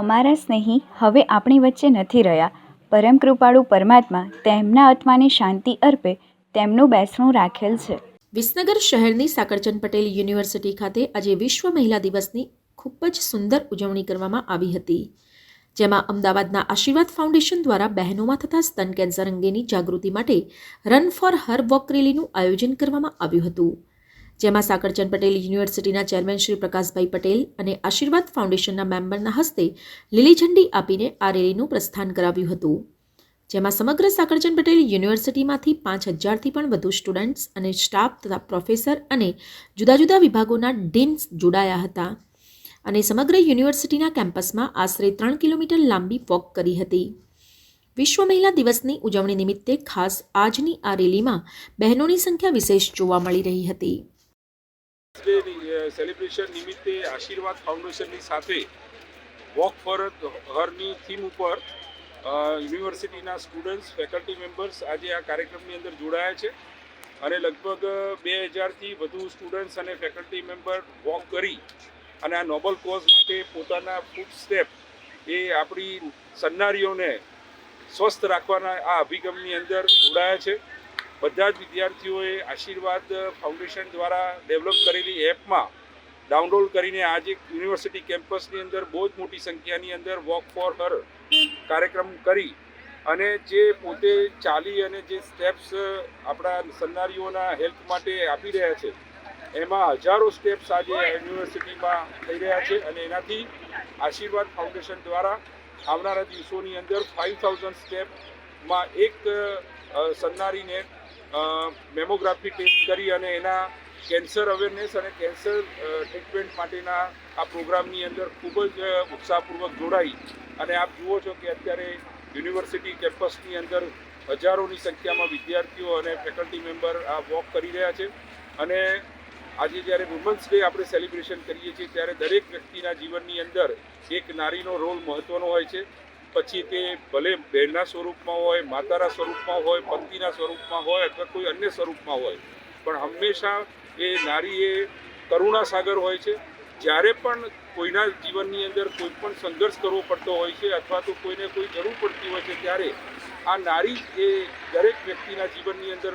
અમારા સ્નેહી હવે આપણી વચ્ચે નથી રહ્યા. પરમ કૃપાળુ પરમાત્મા તેમના આત્માને શાંતિ અર્પે તેમનું બેસણું રાખેલ છે. વિસનગર શહેરની સાકરચંદ પટેલ યુનિવર્સિટી ખાતે આજે વિશ્વ મહિલા દિવસની ખૂબ જ સુંદર ઉજવણી કરવામાં આવી હતી. જેમાં અમદાવાદના આશીર્વાદ ફાઉન્ડેશન દ્વારા બહેનોમાં થતા સ્તન કેન્સર અંગેની જાગૃતિ માટે રન ફોર હર વોક રેલીનું આયોજન કરવામાં આવ્યું હતું. જેમાં સાકરચંદ પટેલ યુનિવર્સિટીના ચેરમેન શ્રી પ્રકાશભાઈ પટેલ અને આશીર્વાદ ફાઉન્ડેશનના મેમ્બરના હસ્તે લીલી ઝંડી આપીને આ રેલીનું પ્રસ્થાન કરાવ્યું હતું. જેમાં સમગ્ર સાકરચંદ પટેલ યુનિવર્સિટીમાંથી પાંચ હજારથી પણ વધુ સ્ટુડન્ટ્સ અને સ્ટાફ તથા પ્રોફેસર અને જુદા જુદા વિભાગોના ડીન્સ જોડાયા હતા અને સમગ્ર યુનિવર્સિટીના કેમ્પસમાં આશરે ત્રણ કિલોમીટર લાંબી વોક કરી હતી. વિશ્વ મહિલા દિવસની ઉજવણી નિમિત્તે ખાસ આજની આ રેલીમાં બહેનોની સંખ્યા વિશેષ જોવા મળી રહી હતી. ડે સેલિબ્રેશન નિમિત્તે આશીર્વાદ ફાઉન્ડેશનની સાથે વોક ફોર હરની થીમ ઉપર યુનિવર્સિટીના સ્ટુડન્ટ્સ ફેકલ્ટી મેમ્બર્સ આજે આ કાર્યક્રમની અંદર જોડાયા છે. અને લગભગ બે હજારથી વધુ સ્ટુડન્ટ્સ અને ફેકલ્ટી મેમ્બર વોક કરી અને આ નોબલ કોઝ માટે પોતાના ફૂટ સ્ટેપ એ આપણી સન્નારીઓને સ્વસ્થ રાખવાના આ અભિગમની અંદર જોડાયા છે. બધા જ વિદ્યાર્થીઓએ આશીર્વાદ ફાઉન્ડેશન દ્વારા ડેવલપ કરેલી એપમાં ડાઉનલોડ કરીને આજે યુનિવર્સિટી કેમ્પસની અંદર બહુ જ મોટી સંખ્યાની અંદર વોક ફોર હર કાર્યક્રમ કરી અને જે પોતે ચાલી અને જે સ્ટેપ્સ આપણા સન્નારીઓના હેલ્થ માટે આપી રહ્યા છે, એમાં હજારો સ્ટેપ્સ આજે યુનિવર્સિટીમાં થઈ રહ્યા છે અને એનાથી આશીર્વાદ ફાઉન્ડેશન દ્વારા આવનારા દિવસોની અંદર ફાઇવ થાઉઝન્ડ સ્ટેપમાં એક સન્નારીને મેમોગ્રાફી ટેસ્ટ કરી અને એના કેન્સર અવેરનેસ અને કેન્સર ટ્રીટમેન્ટ માટેના આ પ્રોગ્રામની અંદર ખૂબ જ ઉત્સાહપૂર્વક જોડાઈ. અને આપ જુઓ છો કે અત્યારે યુનિવર્સિટી કેમ્પસની અંદર હજારોની સંખ્યામાં વિદ્યાર્થીઓ અને ફેકલ્ટી મેમ્બર આ વોક કરી રહ્યા છે. અને આજે જ્યારે વુમન્સ ડે આપણે સેલિબ્રેશન કરીએ છીએ, ત્યારે દરેક વ્યક્તિના જીવનની અંદર એક નારીનો રોલ મહત્ત્વનો હોય છે. પછી તે ભલે બહેનના સ્વરૂપમાં હોય, માતાના સ્વરૂપમાં હોય પત્નીના સ્વરૂપમાં હોય અથવા કોઈ અન્ય સ્વરૂપમાં હોય, પણ હંમેશા એ નારી એ કરુણા સાગર હોય છે. જ્યારે પણ કોઈના જીવનની અંદર કોઈ પણ સંઘર્ષ કરવો પડતો હોય છે અથવા તો કોઈને કોઈ જરૂર પડતી હોય છે, ત્યારે આ નારી એ દરેક વ્યક્તિના જીવનની અંદર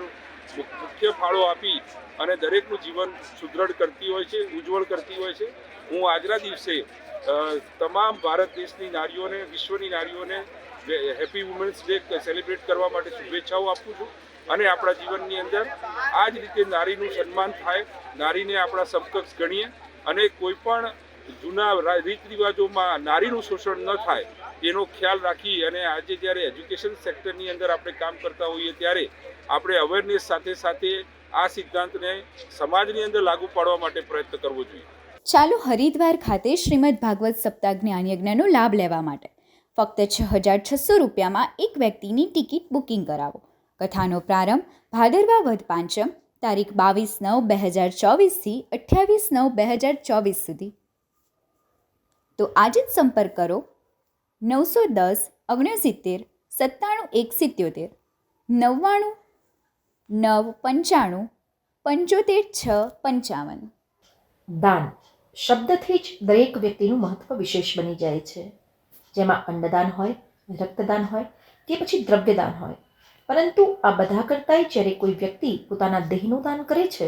મુખ્ય ફાળો આપી અને દરેકનું જીવન સુદૃઢ કરતી હોય છે, ઉજ્જવળ કરતી હોય છે. હું આજના દિવસે તમામ ભારત દેશની નારીઓને, વિશ્વની નારીઓને હેપી વુમેન્સ ડે સેલિબ્રેટ કરવા માટે શુભેચ્છાઓ આપું છું. અને આપણા જીવનની અંદર આ જ રીતે નારીનું સન્માન થાય, નારીને આપણા સમકક્ષ ગણીએ. અને કોઈ પણ જૂના રીત રિવાજોમાં નારીનું શોષણ ન થાય એનો ખ્યાલ રાખી અને આજે જ્યારે એજ્યુકેશન સેક્ટરની અંદર આપણે કામ કરતા હોઈએ ત્યારે આપણે અવેરનેસ સાથે સાથે આ સિદ્ધાંતને સમાજની અંદર લાગુ પાડવા માટે પ્રયત્ન કરવો જોઈએ. ચાલો હરિદ્વાર ખાતે શ્રીમદ ભાગવત સપ્તાહ જ્ઞાનયજ્ઞનો લાભ લેવા માટે. ફક્ત છ હજાર છસો રૂપિયામાં એક વ્યક્તિની ટિકિટ બુકિંગ કરાવો. કથાનો પ્રારંભ ભાદરવા વધ પાંચમ, તારીખ બાવીસ નવ બે હજાર ચોવીસથી અઠ્યાવીસ નવ બે હજાર ચોવીસ સુધી. તો આજે જ સંપર્ક કરો નવસો દસ ઓગણસિત્તેર સત્તાણું એક સિત્યોતેર નવ્વાણું નવ પંચાણું પંચોતેર છ પંચાવન. દાન શબ્દથી જ દરેક વ્યક્તિનું મહત્વ વિશેષ બની જાય છે. જેમાં અન્નદાન હોય, રક્તદાન હોય, કે પછી દ્રવ્યદાન હોય. પરંતુ આ બધા કરતાંય જ્યારે કોઈ વ્યક્તિ પોતાના દેહનું દાન કરે છે,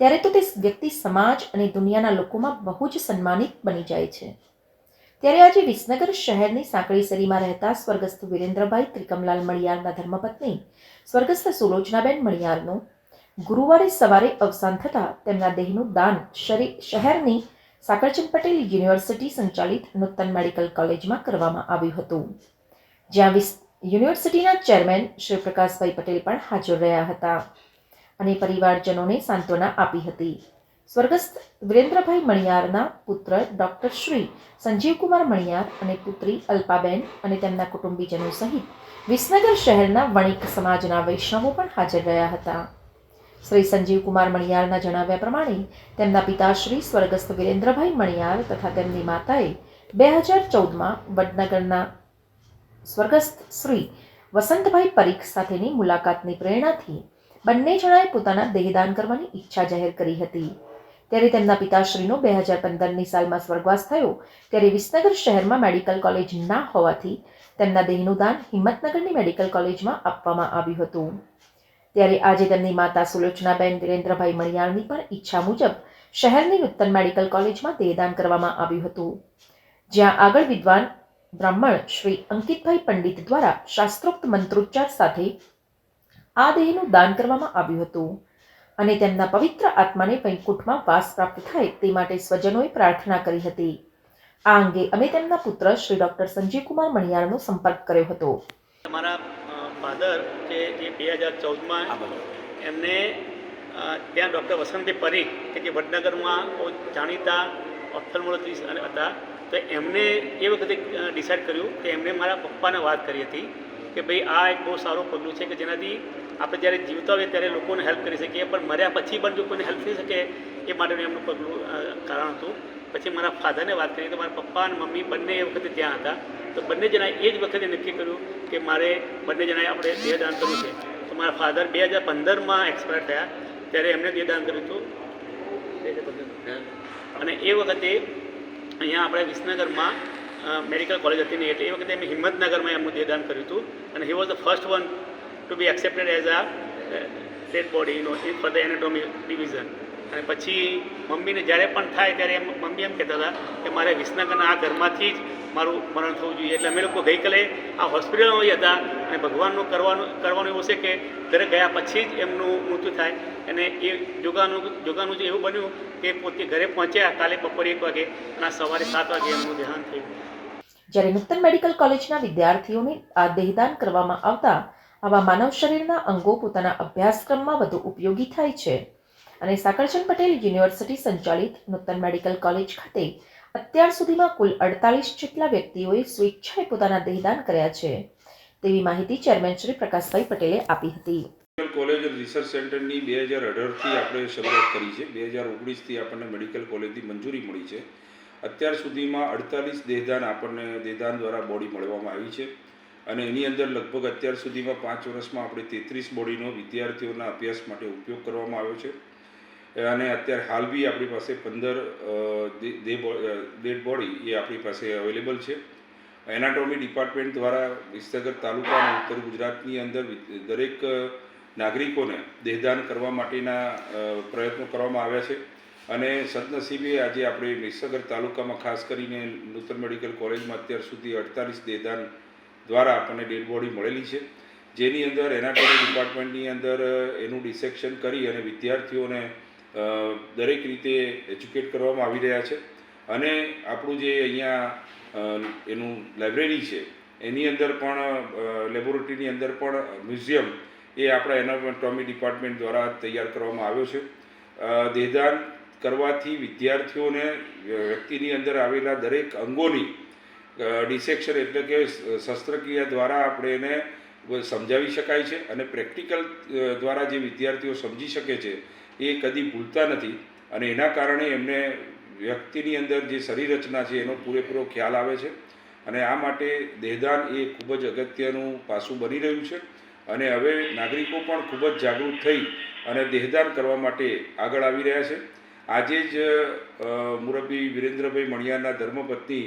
ત્યારે તો તે વ્યક્તિ સમાજ અને દુનિયાના લોકોમાં બહુ જ સન્માનિત બની જાય છે. ત્યારે આજે વિસનગર શહેરની સાંકળીસરીમાં રહેતા સ્વર્ગસ્થ વિરેન્દ્રભાઈ ત્રિકમલાલ મણિયારના ધર્મપત્ની, સ્વર્ગસ્થ સુલોચનાબેન મણિયારનું ગુરુવારે સવારે અવસાન થતાં તેમના દેહનું દાન શહેરની સાકરચંદ પટેલ યુનિવર્સિટી સંચાલિત નૂતન મેડિકલ કોલેજમાં કરવામાં આવ્યું હતું. જ્યાં યુનિવર્સિટીના ચેરમેન શ્રી પ્રકાશભાઈ પટેલ પણ હાજર રહ્યા હતા અને પરિવારજનોને સાંત્વના આપી હતી. સ્વર્ગસ્થ વિરેન્દ્રભાઈ મણિયારના પુત્ર ડૉક્ટર શ્રી સંજીવકુમાર મણિયાર અને પુત્રી અલ્પાબેન અને તેમના કુટુંબીજનો સહિત વિસનગર શહેરના વણિક સમાજના વૈષ્ણવો પણ હાજર રહ્યા હતા. શ્રી સંજીવકુમાર મણિયારના જણાવ્યા પ્રમાણે તેમના પિતા શ્રી સ્વર્ગસ્થ વિરેન્દ્રભાઈ મણિયાર તથા તેમની માતાએ બે હજાર ચૌદમાં વડનગરના સ્વર્ગસ્થ શ્રી વસંતભાઈ પરીખ સાથેની મુલાકાતની પ્રેરણાથી બંને જણાએ પોતાના દેહદાન કરવાની ઈચ્છા જાહેર કરી હતી. ત્યારે તેમના પિતાશ્રીનો બે હજાર પંદરની સાલમાં સ્વર્ગવાસ થયો, ત્યારે વિસનગર શહેરમાં મેડિકલ કોલેજ ના હોવાથી તેમના દેહનું દાન હિંમતનગરની મેડિકલ કોલેજમાં આપવામાં આવ્યું હતું. ત્યારે આજે તેમની માતા સુલોચનાબેન વિરેન્દ્રભાઈ મણિયારની પણ ઈચ્છા મુજબ શહેરની નૂતન મેડિકલ કોલેજમાં દેહદાન કરવામાં આવ્યું હતું. જ્યાં આગળ વિદ્વાન બ્રાહ્મણ શ્રી અંકિતભાઈ પંડિત દ્વારા શાસ્ત્રોક્ત મંત્રોચ્ચાર સાથે આ દેહનું દાન કરવામાં આવ્યું હતું અને તેમના પવિત્ર આત્માને વૈકુંઠમાં વાસ પ્રાપ્ત થાય તે માટે સ્વજનોએ પ્રાર્થના કરી હતી. આ અંગે અમે તેમના પુત્ર શ્રી ડોક્ટર સંજીવકુમાર મણિયારનો સંપર્ક કર્યો હતો. અમારા ફાધર કે જે બે હજાર ચૌદમાં એમને ત્યાં ડૉક્ટર વસંતભાઈ પરીખ કે જે વડનગરમાં બહુ જાણીતા ઓપ્થલ્મોલોજીસ્ટ હતા તો એમને એ વખતે ડિસાઇડ કર્યું કે એમને મારા પપ્પાને વાત કરી હતી કે ભાઈ આ એક બહુ સારું પગલું છે કે જેનાથી આપણે જ્યારે જીવતા હોઈએ ત્યારે લોકોને હેલ્પ કરી શકીએ પણ મર્યા પછી પણ જો કોઈને હેલ્પ થઈ શકે એ માટેનું એમનું પગલું કારણ હતું. પછી મારા ફાધરને વાત કરી તો મારા પપ્પા અને મમ્મી બંને એ વખતે ત્યાં હતા. તો બંને જણાએ એ જ વખતે નક્કી કર્યું કે મારે બંને જણાએ આપણે દેહદાન કરવું છે. તો મારા ફાધર બે હજાર પંદરમાં એક્સપાયર થયા. ત્યારે એમને દેહદાન કર્યું હતું. અને એ વખતે અહીંયા આપણે વિસનગરમાં મેડિકલ કોલેજ હતી નહીં એટલે એ વખતે એમ હિંમતનગરમાં એમનું દેહદાન કર્યું હતું. અને he was the first one to be accepted as a dead body no in for the anatomy division અને પછી મમ્મીને જ્યારે પણ થાય ત્યારે એમ મમ્મી એમ કહેતા હતા કે મારે વિસનગરના આ ઘરમાંથી જ મારું મરણ થવું જોઈએ. એટલે અમે લોકો ગઈકાલે આ હોસ્પિટલમાં હતા અને ભગવાનનું કરવાનું કરવાનું એવું છે કે ઘરે ગયા પછી જ એમનું મૃત્યુ થાય. અને એ જોગાનું જોગાનું જે એવું બન્યું કે પોતે ઘરે પહોંચ્યા કાલે બપોરે એક વાગે અને સવારે સાત વાગે એમનું દેહાંત થયું. જ્યારે નૂતન મેડિકલ કોલેજના વિદ્યાર્થીઓને આ દેહદાન કરવામાં આવતા, આવા માનવ શરીરના અંગો પોતાના અભ્યાસક્રમમાં વધુ ઉપયોગી થાય છે. અને સાકરચંદ પટેલ યુનિવર્સિટી સંચાલિત નૂતન મેડિકલ કોલેજ ખાતે અત્યાર સુધીમાં કુલ અડતાલીસ જેટલા વ્યક્તિઓએ સ્વેચ્છાએ પોતાના દેહદાન કર્યા છે. તેવી માહિતી ચેરમેન શ્રી પ્રકાશભાઈ પટેલે આપી હતી. કોલેજ રિસર્ચ સેન્ટરની બે હજાર અઢારથી આપણે શરૂઆત કરી છે. બે હજાર ઓગણીસથી આપણને મેડિકલ કોલેજની મંજૂરી મળી છે. અત્યાર સુધીમાં અડતાલીસ દેહદાન આપણને દેહદાન દ્વારા બોડી મળવામાં આવી છે. અને એની અંદર લગભગ અત્યાર સુધીમાં પાંચ વર્ષમાં આપણે તેત્રીસ બોડીનો વિદ્યાર્થીઓના અભ્યાસ માટે ઉપયોગ કરવામાં આવ્યો છે. અને અત્યારે હાલ બી આપણી પાસે પંદર ડેડ બોડી એ આપણી પાસે અવેલેબલ છે. એનાટોમી ડિપાર્ટમેન્ટ દ્વારા વિસનગર તાલુકા અને ઉત્તર ગુજરાતની અંદર દરેક નાગરિકોને દેહદાન કરવા માટેના પ્રયત્નો કરવામાં આવ્યા છે. અને સદનસીબે આજે આપણે વિસનગર તાલુકામાં ખાસ કરીને નૂતન મેડિકલ કોલેજમાં અત્યાર સુધી અડતાલીસ દેહદાન દ્વારા આપણને ડેડ બોડી મળેલી છે. જેની અંદર એનાટોમી ડિપાર્ટમેન્ટની અંદર એનું ડિસેક્શન કરી અને વિદ્યાર્થીઓને દરેક રીતે એજ્યુકેટ કરવામાં આવી રહ્યા છે. અને આપણું જે અહીંયા એનું લાઇબ્રેરી છે, એની અંદર પણ લેબોરેટરીની અંદર પણ મ્યુઝિયમ એ આપણા એનાટોમી ડિપાર્ટમેન્ટ દ્વારા તૈયાર કરવામાં આવ્યો છે. દેહદાન કરવાથી વિદ્યાર્થીઓને વ્યક્તિની અંદર આવેલા દરેક અંગોની ડિસેક્શન એટલે કે શસ્ત્રક્રિયા દ્વારા આપણે એને સમજાવી શકાય છે અને પ્રેક્ટિકલ દ્વારા જે વિદ્યાર્થીઓ સમજી શકે છે એ કદી ભૂલતા નથી અને એના કારણે એમને વ્યક્તિની અંદર જે શરીર રચના છે એનો પૂરેપૂરો ખ્યાલ આવે છે અને આ માટે દેહદાન એ ખૂબ જ અગત્યનું પાસું બની રહ્યું છે અને હવે નાગરિકો પણ ખૂબ જ જાગૃત થઈ અને દેહદાન કરવા માટે આગળ આવી રહ્યા છે. આજે જ મુરબ્બી વિરેન્દ્રભાઈ મણિયારના ધર્મપત્ની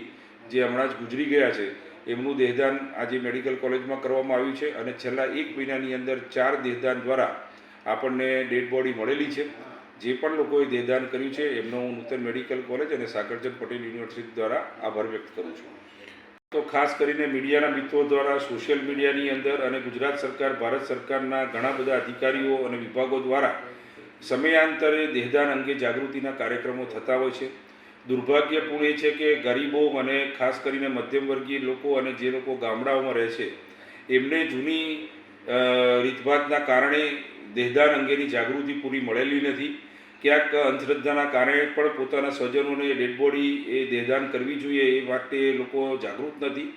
જે હમણાં જ ગુજરી ગયા છે, એમનું દેહદાન આજે મેડિકલ કોલેજમાં કરવામાં આવ્યું છે અને છેલ્લા એક મહિનાની અંદર ચાર દેહદાન દ્વારા આપણને ડેડ બોડી મળેલી છે. જે પણ લોકોએ દેહદાન કર્યું છે, એમનો હું નૂતન મેડિકલ કોલેજ અને સાગરજન પટેલ યુનિવર્સિટી દ્વારા આભાર વ્યક્ત કરું છું. તો ખાસ કરીને મીડિયાના મિત્રો દ્વારા સોશિયલ મીડિયાની અંદર અને ગુજરાત સરકાર, ભારત સરકારના ઘણા બધા અધિકારીઓ અને વિભાગો દ્વારા સમયાંતરે દેહદાન અંગે જાગૃતિના કાર્યક્રમો થતા હોય છે. દુર્ભાગ્યપૂર્ણ એ છે કે ગરીબો અને ખાસ કરીને મધ્યમવર્ગીય લોકો અને જે લોકો ગામડાઓમાં રહે છે, એમને જૂની રીતભાતના કારણે દેહદાન અંગેની જાગૃતિ પૂરી મળેલી નથી. ક્યાંક અંધશ્રદ્ધાના કારણે પણ પોતાના સ્વજનોને ડેડ બોડી એ દેહદાન કરવી જોઈએ એ માટે લોકો જાગૃત નથી.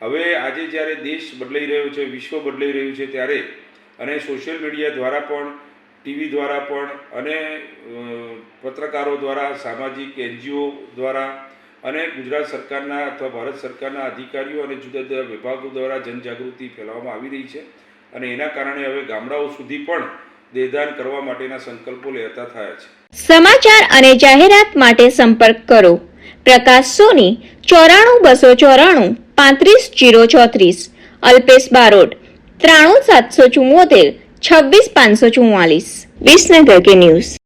હવે આજે જ્યારે દેશ બદલાઈ રહ્યો છે, વિશ્વ બદલાઈ રહ્યું છે ત્યારે અને સોશિયલ મીડિયા દ્વારા પણ, ટીવી દ્વારા પણ અને પત્રકારો દ્વારા, સામાજિક એનજીઓ દ્વારા અને ગુજરાત સરકારના અથવા ભારત સરકારના અધિકારીઓ અને જુદા જુદા વિભાગો દ્વારા જનજાગૃતિ ફેલાવવામાં આવી રહી છે. અને એના કારણે હવે ગામડાઓ સુધી પણ દેહદાન કરવા માટેના સંકલ્પો લેતા થયા છે. સમાચાર અને જાહેરાત માટે સંપર્ક કરો. પ્રકાશ સોની, ચોરાણું બસો ચોરાણું, પાંત્રીસ જીરો ચોત્રીસ. અલ્પેશ બારોટ, ત્રાણું સાતસો ચુમ્મોતેર છવ્વીસ પાંચસો ચુમ્માલીસ વિસનગર કે ન્યૂઝ.